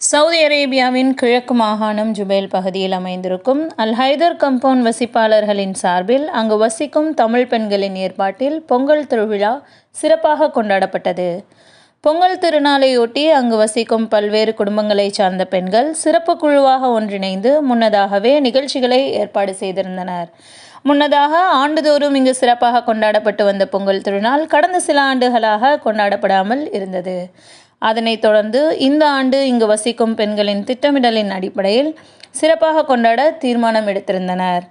Saudi அரேபியாவின் கிழக்கு மாகாணம் ஜுபேல் பகுதியில் அமைந்திருக்கும் அல் ஹைதர் கம்பவுண்ட் வசிப்பாளர்களின் சார்பில் அங்கு வசிக்கும் தமிழ் பெண்களின் ஏற்பாட்டில் பொங்கல் திருவிழா சிறப்பாக கொண்டாடப்பட்டது. பொங்கல் திருநாளையொட்டி அங்கு வசிக்கும் பல்வேறு குடும்பங்களைச் சார்ந்த பெண்கள் சிறப்பு குழுவாக ஒன்றிணைந்து முன்னதாகவே நிகழ்ச்சிகளை ஏற்பாடு செய்திருந்தனர். முன்னதாக ஆண்டுதோறும் இங்கு சிறப்பாக கொண்டாடப்பட்டு வந்த பொங்கல் திருநாள் கடந்த சில ஆண்டுகளாக கொண்டாடப்படாமல் இருந்தது. அதனைத் தொடர்ந்து இந்த ஆண்டு இங்கு வசிக்கும் பெண்களின் திட்டமிடலின் அடிப்படையில் சிறப்பாக கொண்டாட தீர்மானம் எடுத்திருந்தனர்.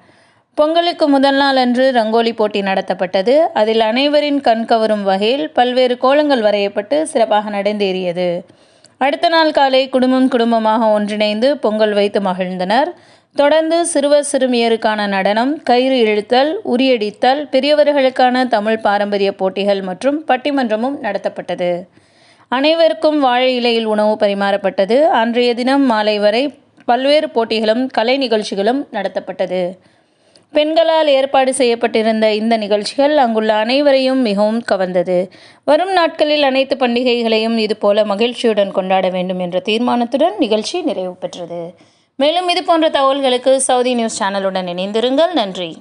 பொங்கலுக்கு முதல் நாள் அன்று ரங்கோலி போட்டி நடத்தப்பட்டது. அதில் அனைவரின் கண்கவரும் வகையில் பல்வேறு கோலங்கள் வரையப்பட்டு சிறப்பாக நடந்தேறியது. அடுத்த நாள் காலை குடும்பம் குடும்பமாக ஒன்றிணைந்து பொங்கல் வைத்து மகிழ்ந்தனர். தொடர்ந்து சிறுவர் சிறுமியருக்கான நடனம் கயிறு இழுத்தல் உரியடித்தல் பெரியவர்களுக்கான தமிழ் பாரம்பரிய போட்டிகள் மற்றும் பட்டிமன்றமும் நடத்தப்பட்டது. அனைவருக்கும் வாழை இலையில் உணவு பரிமாறப்பட்டது. அன்றைய தினம் மாலை வரை பல்வேறு போட்டிகளும் கலை நிகழ்ச்சிகளும் நடத்தப்பட்டது. பெண்களால் ஏற்பாடு செய்யப்பட்டிருந்த இந்த நிகழ்ச்சிகள் அங்குள்ள அனைவரையும் மிகவும் கவர்ந்தது. வரும் நாட்களில் அனைத்து பண்டிகைகளையும் இதுபோல மகிழ்ச்சியுடன் கொண்டாட வேண்டும் என்ற தீர்மானத்துடன் நிகழ்ச்சி நிறைவு பெற்றது. மேலும் இது போன்ற தகவல்களுக்கு சவுதி நியூஸ் சேனலுடன் இணைந்திருங்கள். நன்றி.